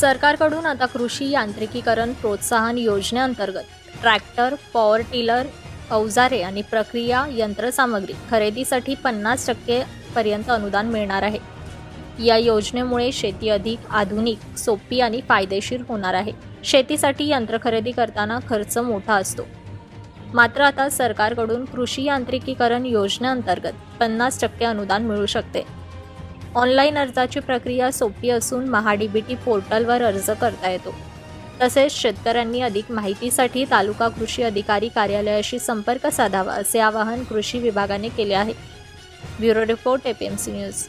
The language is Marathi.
सरकारकडून आता कृषी यांत्रिकीकरण प्रोत्साहन योजनेअंतर्गत ट्रॅक्टर पॉवर टिलर अवजारे आणि प्रक्रिया यंत्रसामग्री खरेदीसाठी पन्नास टक्के पर्यंत अनुदान मिळणार आहे. या योजनेमुळे शेती अधिक आधुनिक सोपी आणि फायदेशीर होणार आहे. शेतीसाठी यंत्र खरेदी करताना खर्च मोठा असतो. मात्र आता सरकारकडून कृषी यांत्रिकीकरण योजनेअंतर्गत पन्नास टक्के अनुदान मिळू शकते. ऑनलाईन अर्जाची प्रक्रिया सोपी असून महाडीबीटी पोर्टलवर अर्ज करता येतो. तसेच शेतकऱ्यांनी अधिक माहितीसाठी तालुका कृषी अधिकारी कार्यालयाशी संपर्क साधावा असे आवाहन कृषी विभागाने केले आहे. Bureau report APMC news